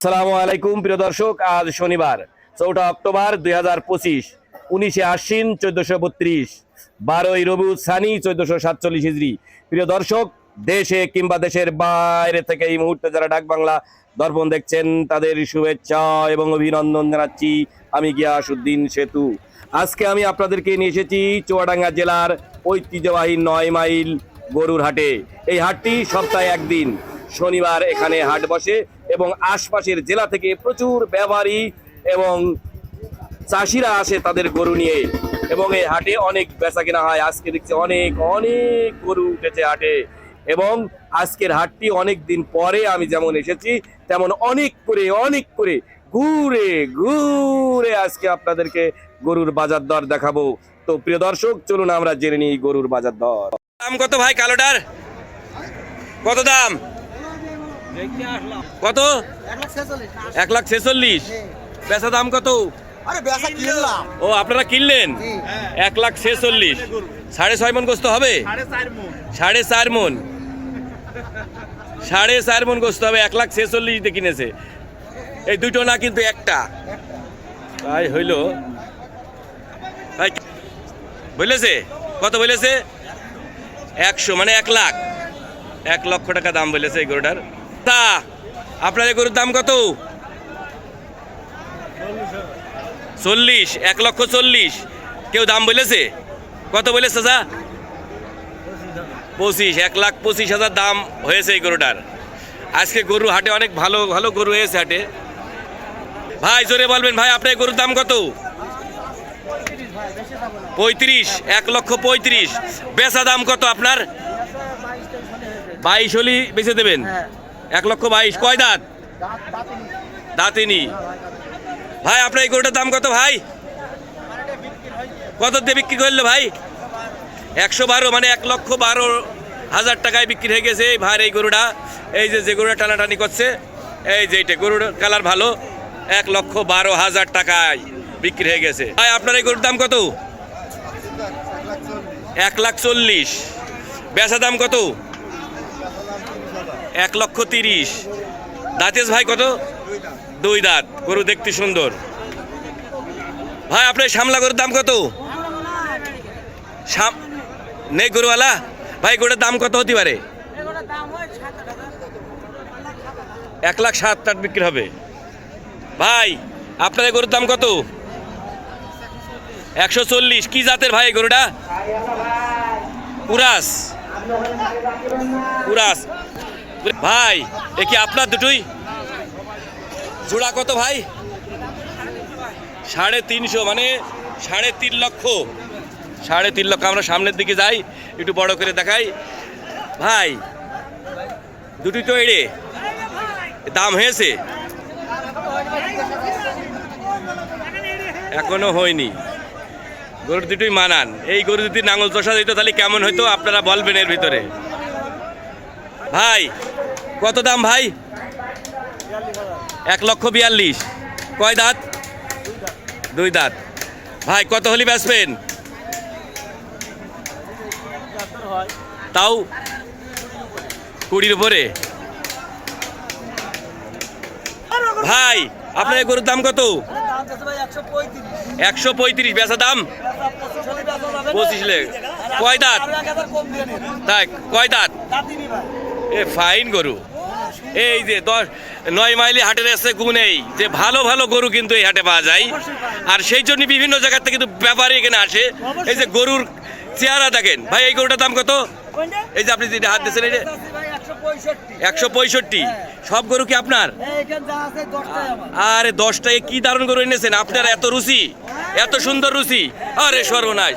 আসসালামু আলাইকুম, প্রিয় দর্শক, আজ শনিবার, চৌঠা অক্টোবর দুই হাজার পঁচিশ, উনিশে আশ্বিন চোদ্দশো বত্রিশ, বারোই রবি সানি চোদ্দশো সাতচল্লিশ হিজড়ি। প্রিয় দর্শক, দেশে কিংবা দেশের বাইরে থেকে এই মুহূর্তে যারা ডাক বাংলা দর্পণ দেখছেন, তাদের শুভেচ্ছা এবং অভিনন্দন জানাচ্ছি আমি গিয়াসুদ্দিন সেতু। আজকে আমি আপনাদেরকে নিয়ে এসেছি চুয়াডাঙ্গা জেলার ঐতিহ্যবাহী নয় মাইল গরুর হাটে। এই হাটটি সপ্তাহে একদিন শনিবার এখানে হাট বসে এবং আশপাশের জেলা থেকে প্রচুর ব্যবহারী এবং চাষিরা আসে তাদের গরু নিয়ে। এবং এই হাটে অনেক বেচা কেনা হয়। আজকে দেখছি অনেক অনেক গরু উঠেছে হাটে। এবং আজকের হাটটি অনেক দিন পরে আমি যেমন এসেছি, তেমন অনেক করে অনেক করে ঘুরে ঘুরে আজকে আপনাদেরকে গরুর বাজার দর দেখাবো। তো প্রিয় দর্শক, চলুন আমরা জেনে নিই গরুর বাজার দর। দাম কত ভাই কালোটার? কত দাম? কত? এক লাখ ছেচল্লিশ। বেচা দাম কত? ও আপনারা কিনলেন? এক লাখ ছেচল্লিশ। সাড়ে ছয় মন গোস্ত হবে? সাড়ে চার মন। সাড়ে চার মন। গোস্ত হবে এক লাখ ছেচল্লিশ দিয়ে কিনেছে। এই দুটো না কিন্তু একটা। তাই হইল। বলেছে? কত বলেছে? একশো মানে এক লাখ। এক লক্ষ টাকা দাম বলেছে এই গরুটার। তা আপনার এই গরুর দাম কত? চল্লিশ, এক লক্ষ চল্লিশ। কেউ দাম বলেছে? কত বলেছে চাচা? পঁচিশ, এক লাখ পঁচিশ হাজার দাম হয়েছে এই গরুটার। আজকে গরু হাটে অনেক ভালো ভালো গরু হয়েছে হাটে। ভাই, জোরে বলবেন ভাই, আপনার গরুর দাম কত? পঁয়ত্রিশ, এক লক্ষ পঁয়ত্রিশ। বেচা দাম কত আপনার? বাইশ হলি বেচে দেবেন? এক লক্ষ বাইশ। কয় দাঁত? দাঁতিনি। ভাই, আপনার এই গরুটার দাম কত ভাই? কত দিয়ে বিক্রি করল ভাই? একশো বারো মানে এক লক্ষ বারো হাজার টাকায় বিক্রি হয়ে গেছে এই ভাইয়ের এই গরুটা। এই যে যে গরুটা টানাটানি করছে, এই যে এইটা গরুর কালার ভালো, এক লক্ষ বারো হাজার টাকায় বিক্রি হয়ে গেছে। ভাই, আপনার এই গরুর দাম কত? এক লাখ চল্লিশ। বেচা দাম কত? এক লক্ষ তিরিশ। দাঁতেশ ভাই কত? দুই দাঁত। গরু দেখতে সুন্দর। ভাই, আপনার সামলা গরুর দাম কত? নেই গরুওয়ালা? ভাই গরুর দাম কত হতে পারে? এক লাখ সাত আট বিক্রি হবে। ভাই, আপনার গরুর দাম কত? একশো চল্লিশ। কি জাতের ভাই গরুটা? উরাস। উরাস। ভাই, এ কি আপনার দুটোই? জোড়া কত ভাই? সাড়ে তিনশো মানে সাড়ে তিন লক্ষ। সাড়ে তিন লক্ষ, আমরা সামনের দিকে যাই, একটু বড় করে দেখাই। ভাই, দুটি তো এড়ে। দাম হয়েছে? এখনও হয়নি। গরু দুটোই মানান। এই গরু যদি নাঙল চষা দিত, তাহলে কেমন হইতো? আপনারা বলবেন এর ভিতরে। ভাই, কত দাম ভাই? এক লক্ষ বিয়াল্লিশ। কয় দাঁত? দুই দাঁত। ভাই, কত হলি বেচবেন? তাও কুড়ির উপরে। ভাই আপনার গরুর দাম কত? একশো পঁয়ত্রিশ। বেচা দাম? পঁচিশ লেগ কয় দাঁত? তাই কয় দাঁত? এ ফাইন গরু। এই যে দশ, নয় মাইলি হাটের এসে গুণেই যে ভালো ভালো গরু কিন্তু এই হাটে পাওয়া যায়। আর সেই জন্য বিভিন্ন জায়গা থেকে কিন্তু ব্যাপারে এখানে আসে। এই যে গরুর চেহারা দেখেন। ভাই, এই গরুটার দাম কত? এই যে আপনি যেটা হাত দিয়েছেন যে একশো পঁয়ষট্টি। সব গরু কি আপনার? আরে দশটায় কি দারুণ গরু এনেছেন। আপনার এত রুচি, এত সুন্দর রুচি। আরে সর্বনাশ।